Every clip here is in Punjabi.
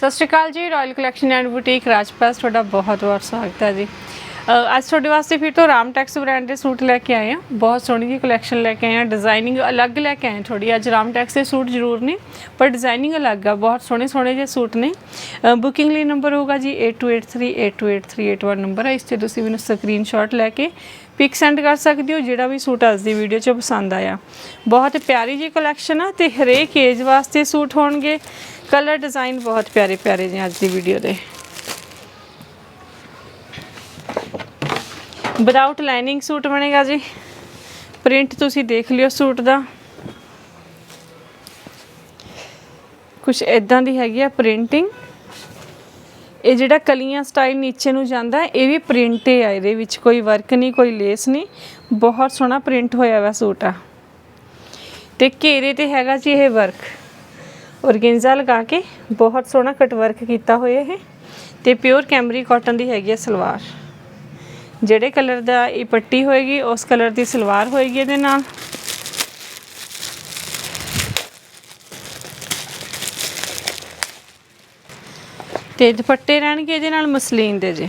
ਸਤਿ ਸ਼੍ਰੀ ਅਕਾਲ ਜੀ royal collection and boutique Rajpas ਤੁਹਾਡਾ ਬਹੁਤ ਬਹੁਤ ਸਵਾਗਤ ਹੈ ਜੀ। ਅੱਜ ਤੁਹਾਡੇ ਵਾਸਤੇ ਫਿਰ ਤੋਂ ਰਾਮ ਟੈਕਸ ਬ੍ਰਾਂਡ ਦੇ ਸੂਟ ਲੈ ਕੇ ਆਏ ਹਾਂ। ਬਹੁਤ ਸੋਹਣੀ ਜਿਹੀ ਕਲੈਕਸ਼ਨ ਲੈ ਕੇ ਆਏ ਹਾਂ। ਡਿਜ਼ਾਈਨਿੰਗ ਅਲੱਗ ਲੈ ਕੇ ਆਏ ਹਾਂ ਥੋੜੀ ਅੱਜ ਰਾਮਟੈਕਸ ਦੇ ਸੂਟ ਜ਼ਰੂਰ ਨੇ, ਪਰ ਡਿਜ਼ਾਈਨਿੰਗ ਅਲੱਗ ਆ। ਬਹੁਤ ਸੋਹਣੇ ਸੋਹਣੇ ਜਿਹੇ ਸੂਟ ਨੇ। ਬੁਕਿੰਗ ਲਈ ਨੰਬਰ ਹੋਊਗਾ ਜੀ 8283828381 ਨੰਬਰ ਹੈ ਇਸ ਤੇ ਤੁਸੀਂ ਮੈਨੂੰ ਸਕਰੀਨਸ਼ਾਟ ਲੈ ਕੇ ਪਿਕ ਸੈਂਡ ਕਰ ਸਕਦੇ ਹੋ, ਜਿਹੜਾ ਵੀ ਸੂਟ ਅੱਜ ਦੀ ਵੀਡੀਓ 'ਚ ਪਸੰਦ ਆਇਆ। ਬਹੁਤ ਪਿਆਰੀ ਜੀ ਕਲੈਕਸ਼ਨ ਆ ਤੇ ਹਰੇਕ ਏਜ ਵਾਸਤੇ ਸੂਟ ਹੋਣਗੇ। ਕਲਰ ਡਿਜ਼ਾਈਨ ਬਹੁਤ ਪਿਆਰੇ ਪਿਆਰੇ ਨੇ ਅੱਜ ਦੀ ਵੀਡੀਓ ਦੇ। ਵਿਦਆਊਟ ਲਾਈਨਿੰਗ ਸੂਟ ਬਣੇਗਾ ਜੀ। ਪ੍ਰਿੰਟ ਤੁਸੀਂ ਦੇਖ ਲਿਓ ਸੂਟ ਦਾ। ਕੁਝ ਇਦਾਂ ਦੀ ਹੈਗੀ ਆ ਪ੍ਰਿੰਟਿੰਗ ਇਹ ਜਿਹੜਾ ਕਲੀਆਂ ਸਟਾਈਲ ਨੀਚੇ ਨੂੰ ਜਾਂਦਾ, ਇਹ ਵੀ ਪ੍ਰਿੰਟ ਹੀ ਆ, ਇਹਦੇ ਵਿੱਚ ਕੋਈ ਵਰਕ ਨਹੀਂ, ਕੋਈ ਲੇਸ ਨਹੀਂ। ਬਹੁਤ ਸੋਹਣਾ ਪ੍ਰਿੰਟ ਹੋਇਆ ਵਾ ਸੂਟ ਆ। ਤੇ ਘੇਰੇ ਤੇ ਹੈਗਾ ਜੀ ਇਹ ਵਰਕ ਔਰਗੈਂਜ਼ਾ ਲਗਾ ਕੇ ਬਹੁਤ ਸੋਹਣਾ ਕਟ ਵਰਕ ਕੀਤਾ ਹੋਇਆ ਹੈ ਤੇ ਪਿਓਰ ਕੈਮਰੀ ਕਾਟਨ ਦੀ ਹੈਗੀ ਹੈ ਸਲਵਾਰ। ਜਿਹੜੇ ਕਲਰ ਦਾ ਇਹ ਪੱਟੀ ਹੋਏਗੀ, ਉਸ ਕਲਰ ਦੀ ਸਲਵਾਰ ਹੋਏਗੀ ਇਹਦੇ ਨਾਲ। ਤੇ ਦੁਪੱਟੇ ਰਹਿਣਗੇ ਇਹਦੇ ਨਾਲ ਮਸਲੀਨ ਦੇ ਜੇ।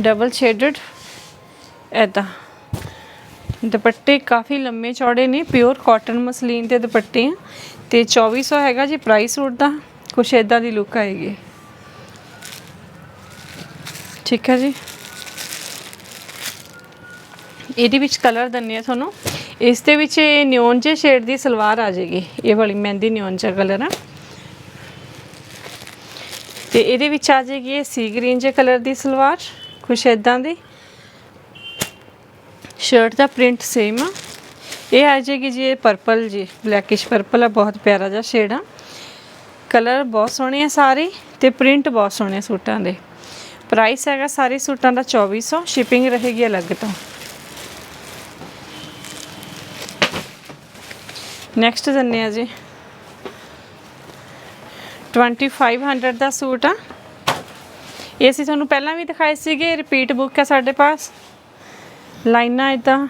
ਡਬਲ ਸ਼ੇਡਡ ਐਦਾਂ ਦੁਪੱਟੇ ਕਾਫੀ ਲੰਮੇ ਚੌੜੇ ਨੇ ਪਿਓਰ ਕਾਟਨ ਮਸਲੀਨ ਦੇ ਦੁਪੱਟੇ ਆ। ਤੇ 2400 ਹੈਗਾ ਜੀ ਪ੍ਰਾਈਸ ਸੂਟ ਦਾ, ਕੁਛ ਇਦਾਂ ਦੀ ਲੁੱਕ ਆਏਗੀ। ਠੀਕ ਹੈ ਜੀ। ਇਹਦੇ ਵਿੱਚ ਕਲਰ ਦੰਨੇ ਆ ਤੁਹਾਨੂੰ। ਇਸ ਦੇ ਵਿੱਚ ਇਹ ਨਿਓਨ ਜੇ ਸ਼ੇਡ ਦੀ ਸਲਵਾਰ ਆ ਜਾਏਗੀ। ਇਹ ਵਾਲੀ ਮਹਿੰਦੀ ਨਿਓਨ ਜਿਹਾ ਕਲਰ ਆ। ਤੇ ਇਹਦੇ ਵਿੱਚ ਆ ਜਾਏਗੀ ਇਹ ਸੀ ਗ੍ਰੀਨ ਜੇ ਕਲਰ ਦੀ ਸਲਵਾਰ, ਕੁਛ ਇਦਾਂ ਦੀ। ਸ਼ਰਟ ਦਾ ਪ੍ਰਿੰਟ ਸੇਮ ਆ। ਇਹ ਆ ਜਾਏਗੀ ਜੀ, ਇਹ ਪਰਪਲ ਜੀ ਬਲੈਕਿਸ਼ ਪਰਪਲ ਆ, ਬਹੁਤ ਪਿਆਰਾ ਜਿਹਾ ਸ਼ੇਡ ਆ। ਕਲਰ ਬਹੁਤ ਸੋਹਣੇ ਆ ਸਾਰੇ ਤੇ ਪ੍ਰਿੰਟ ਬਹੁਤ ਸੋਹਣੇ ਸੂਟਾਂ ਦੇ। ਪ੍ਰਾਈਸ ਹੈਗਾ ਸਾਰੇ ਸੂਟਾਂ ਦਾ 2400 ਸ਼ਿਪਿੰਗ ਰਹੇਗੀ ਅਲੱਗ ਤੋਂ। ਨੈਕਸਟ ਦੰਨੇ ਆ ਜੀ। 2500 ਦਾ ਸੂਟ ਆ। ਇਹ ਅਸੀਂ ਤੁਹਾਨੂੰ ਪਹਿਲਾਂ ਵੀ ਦਿਖਾਏ ਸੀਗੇ ਰਿਪੀਟ ਬੁੱਕ ਹੈ ਸਾਡੇ ਪਾਸ। ਲਾਈਨਾਂ ਇਦਾਂ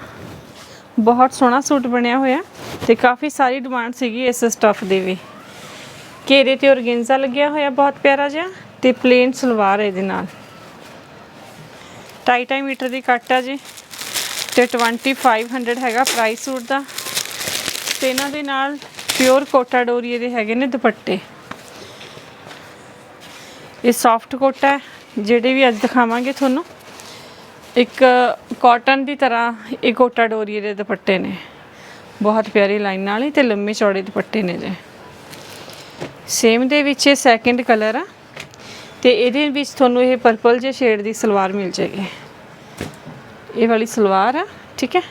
ਬਹੁਤ ਸੋਹਣਾ ਸੂਟ ਬਣਿਆ ਹੋਇਆ ਤੇ ਕਾਫੀ ਸਾਰੀ ਡਿਮਾਂਡ ਸੀਗੀ ਇਸ ਸਟਫ ਦੀ ਵੀ। ਘੇਰੇ ਤੇ ਔਰਗੈਂਜ਼ਾ ਲੱਗਿਆ ਹੋਇਆ ਬਹੁਤ ਪਿਆਰਾ ਜਿਹਾ ਤੇ ਪਲੇਨ ਸਲਵਾਰ ਇਹਦੇ ਨਾਲ। 2.5 ਮੀਟਰ ਦੀ ਕੱਟ ਆ ਜੀ ਤੇ 2500 ਹੈਗਾ ਪ੍ਰਾਈਸ ਸੂਟ ਦਾ। ਤੇ ਇਹਨਾਂ ਦੇ ਨਾਲ ਪਿਓਰ ਕੋਟਾ ਡੋਰੀਏ ਦੇ ਹੈਗੇ ਨੇ ਦੁਪੱਟੇ। ਇਹ ਸੌਫਟ ਕੋਟਾ ਜਿਹੜੇ ਵੀ ਅੱਜ ਦਿਖਾਵਾਂਗੇ ਤੁਹਾਨੂੰ। ਇੱਕ ਕਾਟਨ ਦੀ ਤਰ੍ਹਾਂ ਇਹ ਕੋਟਾ ਡੋਰੀਏ ਦੇ ਦੁਪੱਟੇ ਨੇ। ਬਹੁਤ ਪਿਆਰੀ ਲਾਈਨ ਵਾਲੇ ਤੇ ਲੰਮੇ ਚੌੜੇ ਦੁਪੱਟੇ ਨੇ ਜੇ। ਸੇਮ ਦੇ ਵਿੱਚ ਇਹ ਸੈਕਿੰਡ ਕਲਰ ਆ ਤੇ ਇਹਦੇ ਵਿੱਚ ਤੁਹਾਨੂੰ ਇਹ ਪਰਪਲ ਜੇ ਸ਼ੇਡ ਦੀ ਸਲਵਾਰ ਮਿਲ ਜਾਏਗੀ। ਇਹ ਵਾਲੀ ਸਲਵਾਰ ਆ, ਠੀਕ ਹੈ?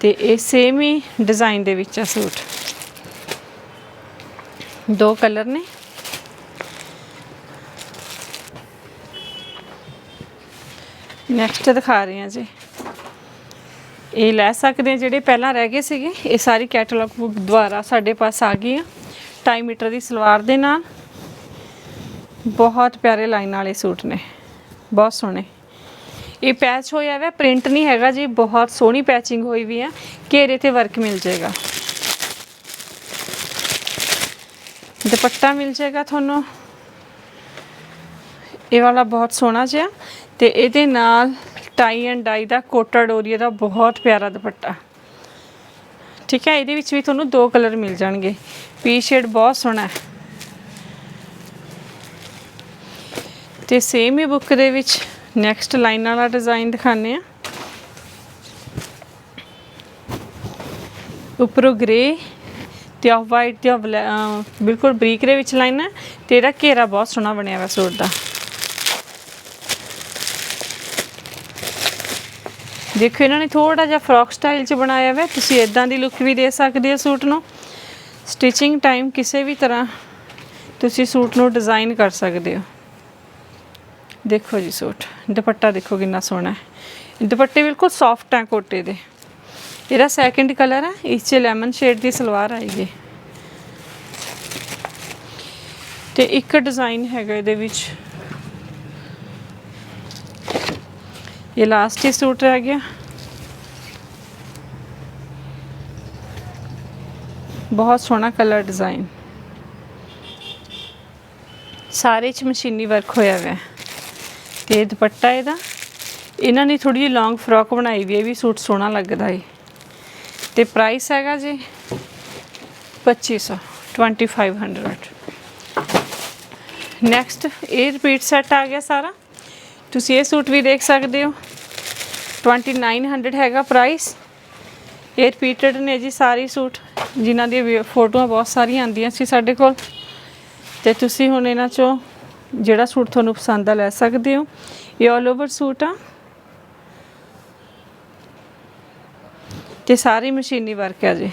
ਤੇ ਇਹ ਸੇਮ ਹੀ ਡਿਜ਼ਾਈਨ ਦੇ ਵਿੱਚ ਆ ਸੂਟ। ਦੋ ਕਲਰ ਨੇ। ਨੈਕਸਟ ਦਿਖਾ ਰਹੇ ਹਾਂ ਜੀ। ਇਹ ਲੈ ਸਕਦੇ ਆ ਜਿਹੜੇ ਪਹਿਲਾਂ ਰਹਿ ਗਏ ਸੀਗੇ। ਇਹ ਸਾਰੀ ਕੈਟਲੌਗ ਬੁੱਕ ਦੁਆਰਾ ਸਾਡੇ ਪਾਸ ਆ ਗਈ ਆ। 2 ਮੀਟਰ ਦੀ ਸਲਵਾਰ ਦੇ ਨਾਲ। ਬਹੁਤ ਪਿਆਰੇ ਲਾਈਨ ਵਾਲੇ ਸੂਟ ਨੇ। ਬਹੁਤ ਸੋਹਣੇ। ਇਹ ਪੈਚ ਹੋਇਆ ਹੈ ਪ੍ਰਿੰਟ ਨਹੀਂ ਹੈਗਾ ਜੀ। ਬਹੁਤ ਸੋਹਣੀ ਪੈਚਿੰਗ ਹੋਈ ਵੀ ਆ। ਘੇਰੇ ਤੇ ਵਰਕ ਮਿਲ ਜਾਏਗਾ। ਦੁਪੱਟਾ ਮਿਲ ਜਾਏਗਾ ਤੁਹਾਨੂੰ। ਇਹ ਵਾਲਾ ਬਹੁਤ ਸੋਹਣਾ ਜਿਹਾ। ਤੇ ਇਹਦੇ ਨਾਲ ਟਾਈ ਐਂਡ ਡਾਈ ਦਾ ਕੋਟਾ ਡੋਰੀਆ ਦਾ ਬਹੁਤ ਪਿਆਰਾ ਦੁਪੱਟਾ। ਠੀਕ ਹੈ, ਇਹਦੇ ਵਿੱਚ ਵੀ ਤੁਹਾਨੂੰ ਦੋ ਕਲਰ ਮਿਲ ਜਾਣਗੇ। ਪੀ ਸ਼ੇਡ ਬਹੁਤ ਸੋਹਣਾ ਹੈ। ਤੇ ਸੇਮ ਹੀ ਬੁੱਕ ਦੇ ਵਿੱਚ ਨੈਕਸਟ ਲਾਈਨ ਵਾਲਾ ਡਿਜ਼ਾਈਨ ਦਿਖਾਣੇ ਆ ਉੱਪਰੋਂ ਗ੍ਰੇ ਤੇ ਆਫ ਵਾਈਟ ਤੇ ਆਫ ਬਿਲਕੁਲ ਬਰੀਕ ਦੇ ਵਿੱਚ ਲਾਈਨ ਹੈ ਤੇ ਇਹਦਾ ਘੇਰਾ ਬਹੁਤ ਸੋਹਣਾ ਬਣਿਆ ਹੋਇਆ ਸੂਟ ਦਾ। ਦੇਖੋ, ਇਹਨਾਂ ਨੇ ਥੋੜਾ ਜਿਹਾ ਫਰੋਕ ਸਟਾਈਲ 'ਚ ਬਣਾਇਆ ਹੋਇਆ। ਤੁਸੀਂ ਇਦਾਂ ਦੀ ਲੁੱਕ ਵੀ ਦੇ ਸਕਦੇ ਹੋ ਸੂਟ ਨੂੰ। ਸਟਿਚਿੰਗ ਟਾਈਮ ਕਿਸੇ ਵੀ ਤਰ੍ਹਾਂ ਤੁਸੀਂ ਸੂਟ ਨੂੰ ਡਿਜ਼ਾਈਨ ਕਰ ਸਕਦੇ ਹੋ। ਦੇਖੋ ਜੀ ਸੂਟ, ਦੁਪੱਟਾ ਦੇਖੋ ਕਿੰਨਾ ਸੋਹਣਾ ਹੈ। ਦੁਪੱਟੇ ਬਿਲਕੁਲ ਸੌਫਟ ਹੈ ਕੋਟੇ ਦੇ। ਇਹਦਾ ਸੈਕਿੰਡ ਕਲਰ ਹੈ ਇਸ 'ਚ ਲੈਮਨ ਸ਼ੇਡ ਦੀ ਸਲਵਾਰ ਆਏਗੀ ਤੇ ਇੱਕ ਡਿਜ਼ਾਈਨ ਹੈਗਾ ਇਹਦੇ ਵਿੱਚ। ਇਹ ਲਾਸਟ ਹੀ ਸੂਟ ਰਹਿ ਗਿਆ ਬਹੁਤ ਸੋਹਣਾ ਕਲਰ ਡਿਜ਼ਾਈਨ ਸਾਰੇ ਚ ਮਸ਼ੀਨੀ ਵਰਕ ਹੋਇਆ ਹੋਇਆ ਹੈ ਤੇ ਦੁਪੱਟਾ ਇਹਦਾ ਇਹਨਾਂ ਨੇ ਥੋੜੀ ਜਿਹੀ ਲੌਂਗ ਫਰੋਕ ਬਣਾਈ ਵੀ ਇਹ ਵੀ ਸੂਟ ਸੋਹਣਾ ਲੱਗਦਾ ਏ ਤੇ ਪ੍ਰਾਈਸ ਹੈਗਾ ਜੀ 2500 2500 ਨੈਕਸਟ ਇਹ ਰਿਪੀਟ ਸੈੱਟ ਆ ਗਿਆ ਸਾਰਾ ਤੁਸੀਂ ਇਹ ਸੂਟ ਵੀ ਦੇਖ ਸਕਦੇ ਹੋ। 2900 ਹੈਗਾ ਪ੍ਰਾਈਸ ਇਹ ਰਿਪੀਟਡ ਨੇ ਜੀ ਸਾਰੇ ਸੂਟ, ਜਿਨ੍ਹਾਂ ਦੀਆਂ ਵੀ ਫੋਟੋਆਂ ਬਹੁਤ ਸਾਰੀਆਂ ਆਉਂਦੀਆਂ ਸੀ ਸਾਡੇ ਕੋਲ। ਤੇ ਤੁਸੀਂ ਹੁਣ ਇਹਨਾਂ ਚੋਂ ਜਿਹੜਾ ਸੂਟ ਤੁਹਾਨੂੰ ਪਸੰਦ ਆ ਲੈ ਸਕਦੇ ਹੋ। ਇਹ ਆਲ ਓਵਰ ਸੂਟ ਆ। ਤੇ ਸਾਰੀ ਮਸ਼ੀਨੀ ਵਰਕ ਆ ਜੀ।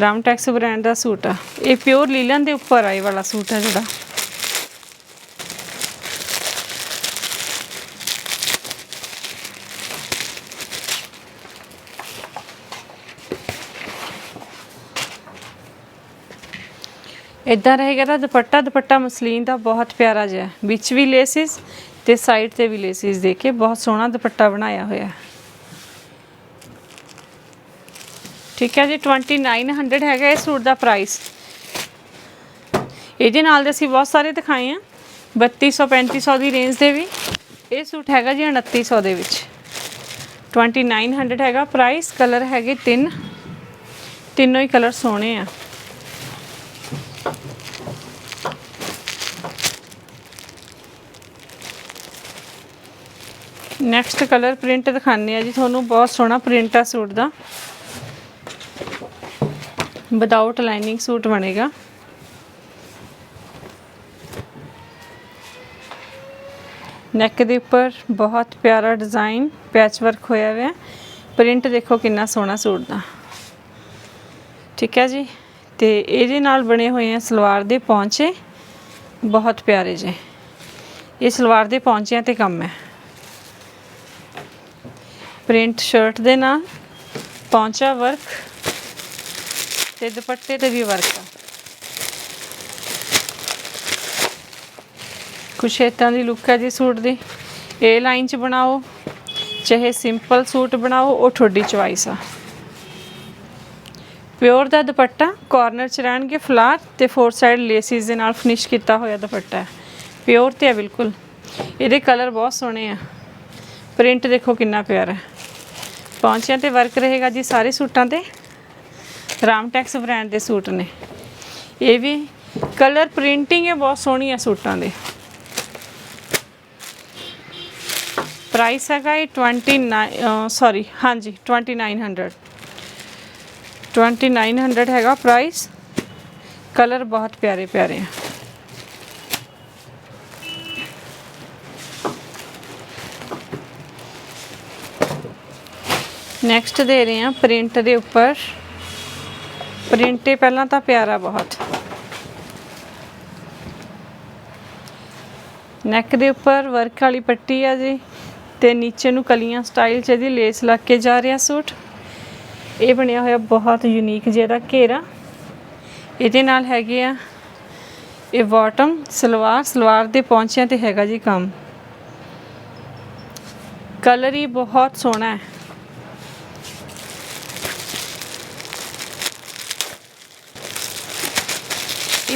ਰਾਮ ਟੈਕਸ ਬ੍ਰਾਂਡ ਦਾ ਸੂਟ ਆ। ਇਹ ਪਿਓਰ ਲੀਲਨ ਦੇ ਉੱਪਰ ਆਏ ਵਾਲਾ ਸੂਟ ਆ ਜਿਹੜਾ। ਇਦਾਂ ਰਹੇਗਾ ਤਾਂ ਦੁਪੱਟਾ ਦੁਪੱਟਾ ਮਸਲੀਨ ਦਾ ਬਹੁਤ ਪਿਆਰਾ ਜਿਹਾ ਵਿੱਚ ਵੀ ਲੇਸਿਸ ਤੇ ਸਾਈਡ ਤੇ ਵੀ ਲੇਸਿਸ ਦੇ ਕੇ ਬਹੁਤ ਸੋਹਣਾ ਦੁਪੱਟਾ ਬਣਾਇਆ ਹੋਇਆ ਠੀਕ ਹੈ ਜੀ 2900 ਹੈਗਾ ਇਹ ਸੂਟ ਦਾ ਪ੍ਰਾਈਸ ਇਹਦੇ ਨਾਲ ਦੇ ਅਸੀਂ ਬਹੁਤ ਸਾਰੇ ਦਿਖਾਏ ਆ। 3200 3500 ਦੀ ਰੇਂਜ ਦੇ ਵੀ। ਇਹ ਸੂਟ ਹੈਗਾ ਜੀ 2900 ਦੇ ਵਿੱਚ। 2900 ਹੈਗਾ ਪ੍ਰਾਈਸ ਕਲਰ ਹੈਗੇ ਤਿੰਨ। ਤਿੰਨੋਂ ਹੀ ਕਲਰ ਸੋਹਣੇ ਆ। ਨੈਕਸਟ ਕਲਰ ਪ੍ਰਿੰਟ ਦਿਖਾਉਂਦੇ ਆ ਜੀ। ਤੁਹਾਨੂੰ ਬਹੁਤ ਸੋਹਣਾ ਪ੍ਰਿੰਟ ਆ ਸੂਟ ਦਾ। ਵਿਦਆਊਟ ਲਾਈਨਿੰਗ ਸੂਟ ਬਣੇਗਾ। ਨੈਕ ਦੇ ਉੱਪਰ ਬਹੁਤ ਪਿਆਰਾ ਡਿਜ਼ਾਈਨ ਪੈਚ ਵਰਕ ਹੋਇਆ ਹੋਇਆ। ਪ੍ਰਿੰਟ ਦੇਖੋ ਕਿੰਨਾ ਸੋਹਣਾ ਸੂਟ ਦਾ। ਠੀਕ ਹੈ ਜੀ। ਤੇ ਇਹਦੇ ਨਾਲ ਬਣੇ ਹੋਏ ਆ ਸਲਵਾਰ ਦੇ ਪੌਂਚੇ। ਬਹੁਤ ਪਿਆਰੇ ਜੇ। ਇਹ ਸਲਵਾਰ ਦੇ ਪੌਂਚਿਆਂ ਤੇ ਕੰਮ ਹੈ। ਪ੍ਰਿੰਟ ਸ਼ਰਟ ਦੇ ਨਾਲ ਪੌਂਚਾ ਵਰਕ ਤੇ ਦੁਪੱਟੇ ਤੇ ਵੀ ਵਰਕ ਆ। ਕੁਛ ਇਦਾਂ ਦੀ ਲੁੱਕ ਹੈ ਜੀ ਸੂਟ ਦੀ। ਇਹ ਲਾਈਨ ਚ ਬਣਾਓ, ਚਾਹੇ ਸਿੰਪਲ ਸੂਟ ਬਣਾਓ, ਉਹ ਤੁਹਾਡੀ ਚੁਆਇਸ ਆ। ਪਿਓਰ ਦਾ ਦੁਪੱਟਾ ਕਾਰਨਰ ਚ ਰਹਿਣਗੇ ਫਲਾਰ ਤੇ ਫੋਰ ਸਾਈਡ ਲੇਸਿਸ ਦੇ ਨਾਲ ਫਿਨਿਸ਼ ਕੀਤਾ ਹੋਇਆ ਦੁਪੱਟਾ ਹੈ। ਪਿਓਰ ਤੇ ਹੈ ਬਿਲਕੁਲ। ਇਹਦੇ ਕਲਰ ਬਹੁਤ ਸੋਹਣੇ ਆ। ਪ੍ਰਿੰਟ ਦੇਖੋ ਕਿੰਨਾ ਪਿਆਰਾ ਹੈ। ਪੌਂਚਿਆਂ ਤੇ ਵਰਕ ਰਹੇਗਾ ਜੀ ਸਾਰੇ ਸੂਟਾਂ ਤੇ। ਰਾਮਟੈਕਸ ਬ੍ਰਾਂਡ ਦੇ ਸੂਟ ਨੇ। ਇਹ ਵੀ ਕਲਰ ਪ੍ਰਿੰਟਿੰਗ ਹੈ, ਬਹੁਤ ਸੋਹਣੀ ਹੈ ਸੂਟਾਂ ਦੇ। ਪ੍ਰਾਈਸ ਹੈਗਾ ਇਹ 29 ਸੌਰੀ ਹਾਂਜੀ 2900 2900 ਹੈਗਾ ਪ੍ਰਾਈਸ। ਕਲਰ ਬਹੁਤ ਪਿਆਰੇ ਪਿਆਰੇ ਆ। ਨੈਕਸਟ ਦੇ ਰਹੇ ਹਾਂ ਪ੍ਰਿੰਟ ਦੇ ਉੱਪਰ। ਪ੍ਰਿੰਟ ਇਹ ਪਹਿਲਾਂ ਤਾਂ ਪਿਆਰਾ ਬਹੁਤ। ਨੈਕ ਦੇ ਉੱਪਰ ਵਰਕ ਵਾਲੀ ਪੱਟੀ ਆ ਜੀ। ਤੇ ਨੀਚੇ ਨੂੰ ਕਲੀਆਂ ਸਟਾਈਲ 'ਚ ਇਹਦੀ ਲੇਸ ਲੱਗ ਕੇ ਜਾ ਰਿਹਾ ਸੂਟ। ਇਹ ਬਣਿਆ ਹੋਇਆ ਬਹੁਤ ਯੂਨੀਕ ਜਿਹੜਾ ਘੇਰਾ। ਇਹਦੇ ਨਾਲ ਹੈਗੇ ਆ, ਇਹ ਬਾਟਮ ਸਲਵਾਰ ਸਲਵਾਰ ਦੇ ਪੌਂਚਿਆਂ ਤੇ ਹੈਗਾ ਜੀ ਕੰਮ। ਕਲਰ ਹੀ ਬਹੁਤ ਸੋਹਣਾ ਹੈ।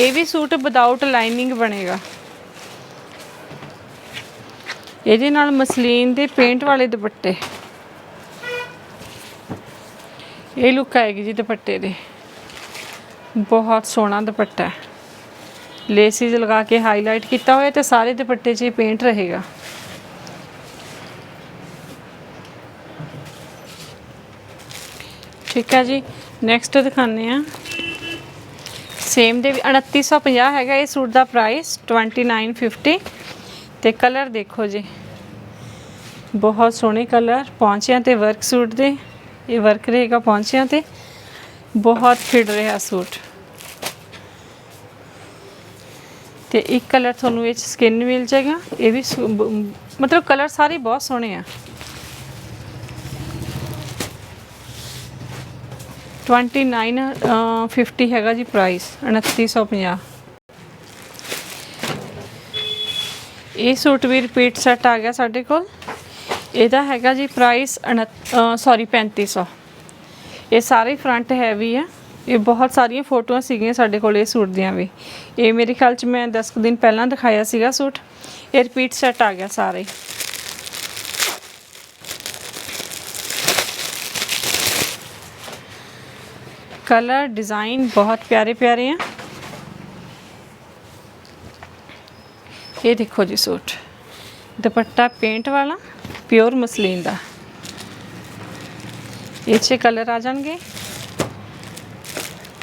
ਇਹ ਵੀ ਸੂਟ ਵਿਦਆਊਟ ਲਾਈਨਿੰਗ ਬਣੇਗਾ। ਇਹਦੇ ਨਾਲ ਮਸਲੀਨ ਦੇ ਪੇਂਟ ਵਾਲੇ ਦੁਪੱਟੇ। ਇਹ ਲੁੱਕ ਆਏਗੀ ਜੀ ਦੁਪੱਟੇ ਦੇ। ਬਹੁਤ ਸੋਹਣਾ ਦੁਪੱਟਾ ਹੈ। ਲੇਸਿਸ ਲਗਾ ਕੇ ਹਾਈਲਾਈਟ ਕੀਤਾ ਹੋਇਆ ਤੇ ਸਾਰੇ ਦੁਪੱਟੇ 'ਚ ਪੇਂਟ ਰਹੇਗਾ। ਠੀਕ ਹੈ ਜੀ ਨੈਕਸਟ ਦਿਖਾਉਂਦੇ ਆ ਸੇਮ ਦੇ ਵੀ 2950 ਹੈਗਾ ਇਹ ਸੂਟ ਦਾ ਪ੍ਰਾਈਸ 2950 ਤੇ ਕਲਰ ਦੇਖੋ ਜੀ। ਬਹੁਤ ਸੋਹਣੇ ਕਲਰ ਪਹੁੰਚਿਆਂ ਤੇ ਵਰਕ ਸੂਟ ਦੇ। ਇਹ ਵਰਕ ਰਹੇਗਾ ਪੌਂਚਿਆਂ ਤੇ। ਬਹੁਤ ਫਿਟ ਰਿਹਾ ਸੂਟ। ਤੇ ਇੱਕ ਕਲਰ ਤੁਹਾਨੂੰ ਇਹ ਚ ਸਕਿਨ ਮਿਲ ਜਾਏਗਾ। ਇਹ ਵੀ ਮਤਲਬ ਕਲਰ ਸਾਰੇ ਬਹੁਤ ਸੋਹਣੇ ਆ। 29 ਅ, 50 ਹੈਗਾ ਜੀ ਪ੍ਰਾਈਸ 2950 ਇਹ ਸੂਟ ਵੀ ਰਿਪੀਟ ਸੈੱਟ ਆ ਗਿਆ ਸਾਡੇ ਕੋਲ। ਇਹਦਾ ਹੈਗਾ ਜੀ ਪ੍ਰਾਈਸ ਸੌਰੀ 3500 ਇਹ ਸਾਰੇ ਫਰੰਟ ਹੈਵੀ ਆ। ਇਹ ਬਹੁਤ ਸਾਰੀਆਂ ਫੋਟੋਆਂ ਸੀਗੀਆਂ ਸਾਡੇ ਕੋਲ ਇਹ ਸੂਟ ਦੀਆਂ ਵੀ। ਇਹ ਮੇਰੇ ਖਿਆਲ ਚ ਮੈਂ 10 ਕੁ ਦਿਨ ਪਹਿਲਾਂ ਦਿਖਾਇਆ ਸੀਗਾ ਸੂਟ। ਇਹ ਰਿਪੀਟ ਸੈੱਟ ਆ ਗਿਆ ਸਾਰੇ। ਕਲਰ ਡਿਜ਼ਾਈਨ ਬਹੁਤ ਪਿਆਰੇ ਪਿਆਰੇ ਆ ਇਹ ਦੇਖੋ ਜੀ ਸੂਟ ਦੁਪੱਟਾ ਪੇਂਟ ਵਾਲਾ ਪਿਓਰ ਮਸਲੀਨ ਦਾ ਇਹ 'ਚ ਕਲਰ ਆ ਜਾਣਗੇ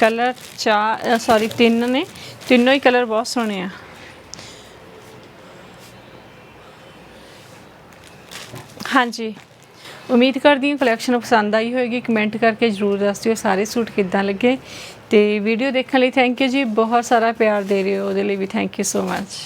ਕਲਰ ਚਾਰ ਸੌਰੀ ਤਿੰਨ ਨੇ ਤਿੰਨੋਂ ਹੀ ਕਲਰ ਬਹੁਤ ਸੋਹਣੇ ਆ ਹਾਂਜੀ ਉਮੀਦ ਕਰਦੀ ਹਾਂ ਕਲੈਕਸ਼ਨ ਪਸੰਦ ਆਈ ਹੋਵੇਗੀ ਕਮੈਂਟ ਕਰਕੇ ਜਰੂਰ ਦੱਸ ਦਿਓ, ਸਾਰੇ ਸੂਟ ਕਿੱਦਾਂ ਲੱਗੇ। ਤੇ ਵੀਡੀਓ ਦੇਖਣ ਲਈ ਥੈਂਕ ਯੂ ਜੀ। ਬਹੁਤ ਸਾਰਾ ਪਿਆਰ ਦੇ ਰਹੇ ਹੋ। ਉਹਦੇ ਲਈ ਵੀ ਥੈਂਕ ਯੂ ਸੋ ਮੱਚ